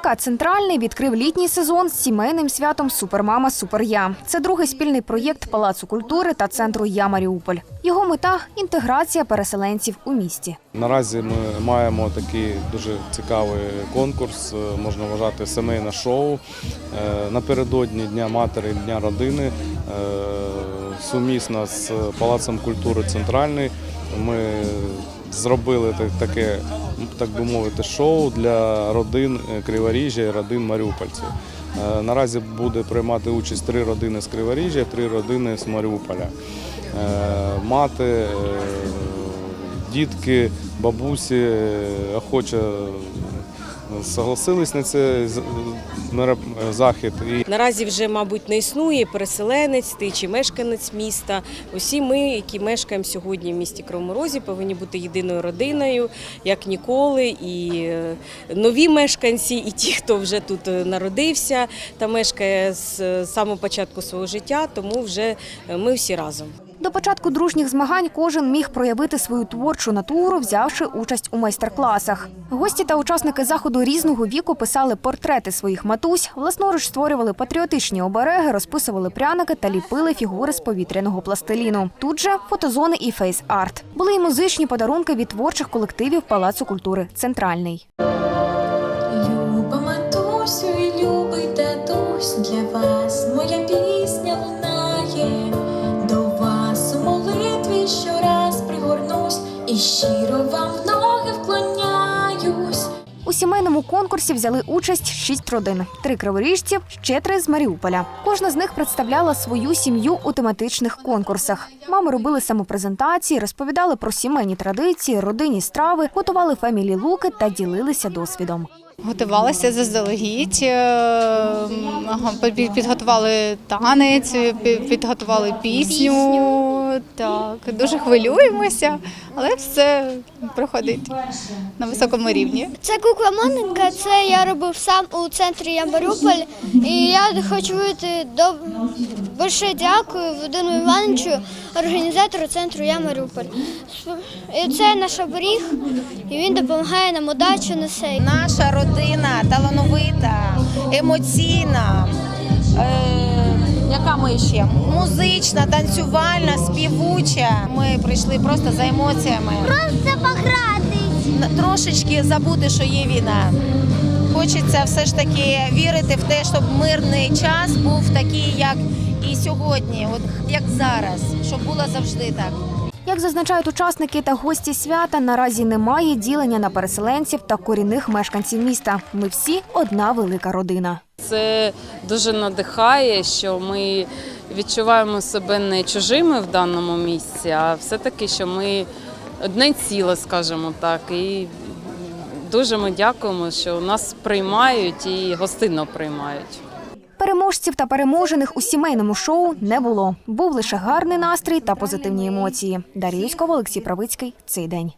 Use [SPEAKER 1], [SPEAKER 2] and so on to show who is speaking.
[SPEAKER 1] КК Центральний відкрив літній сезон з сімейним святом Супермама Суперя. Це другий спільний проєкт Палацу культури та центру Я Маріуполь. Його мета інтеграція переселенців у місті.
[SPEAKER 2] Наразі ми маємо такий дуже цікавий конкурс, е, можна вважати сімейне шоу. Е, Напередодні Дня матері, Дня родини е, сумісно з Палацом культури Центральний ми зробили таке, так би мовити, шоу для родин е, Криворіжжя і родин маріупольців. Е, Наразі буде приймати участь три родини з Криворіжжя, три родини з Маріуполя. Е, Мати, дітки, бабусі охоче согласились на цей захід.
[SPEAKER 3] Наразі вже, мабуть, не існує переселенець ти чи мешканець міста. Усі ми, які мешкаємо сьогодні в місті Кривому Розі, повинні бути єдиною родиною, як ніколи. І е, нові мешканці, і ті, хто вже тут е, народився та мешкає з е, самого початку свого життя, тому вже ми всі разом.
[SPEAKER 1] До початку дружніх змагань кожен міг проявити свою творчу натуру, взявши участь у майстер-класах. Гості та учасники заходу різного віку писали портрети своїх матусь, власноруч створювали патріотичні обереги, розписували пряники та ліпили фігури з повітряного пластиліну. Тут же фотозони і фейс-арт. Були й музичні подарунки від творчих колективів Палацу культури Центральний.
[SPEAKER 4] Люба матусю любий татусь, для вас моя пісня
[SPEAKER 1] сімейному конкурсі взяли участь шість родин: три криворіжці, ще три з Маріуполя. Кожна з них представляла свою сім'ю у тематичних конкурсах. Мами робили самопрезентації, розповідали про сімейні традиції, родинні страви, готували фемілі луки та ділилися досвідом.
[SPEAKER 5] Готувалися заздалегідь, е, підготували танець, пі- підготували пісню. Так, дуже хвилюємося, але все проходить на високому рівні.
[SPEAKER 6] Це кукла Моненька, це я робив сам у центрі Я І я хочу вийти до Большое дякую Володимиру Івановичу, організатору центру Я Маріуполь. І це наш оберіг, і він допомагає нам удачу несе.
[SPEAKER 7] Наша родина талановита, емоційна. Е, яка ми ще? Музична, танцювальна, співуча. Ми прийшли просто за емоціями.
[SPEAKER 6] Просто
[SPEAKER 7] пограти. Трошечки забути, що є війна. Хочеться все ж таки вірити в те, щоб мирний час був такий, як і сьогодні, от як зараз, щоб було завжди так.
[SPEAKER 1] Як зазначають учасники та гості свята, наразі немає ділення на переселенців та корінних мешканців міста. Ми всі одна велика родина.
[SPEAKER 8] Це дуже надихає, що ми відчуваємо себе не чужими в даному місці, а все-таки, що ми одне ціле, скажімо так. І дуже ми дякуємо, що нас приймають і гостинно приймають.
[SPEAKER 1] Переможців та переможених у сімейному шоу не було. Був лише гарний настрій та позитивні емоції. Дар'я Юськова, Олексій Правицький. Цей день.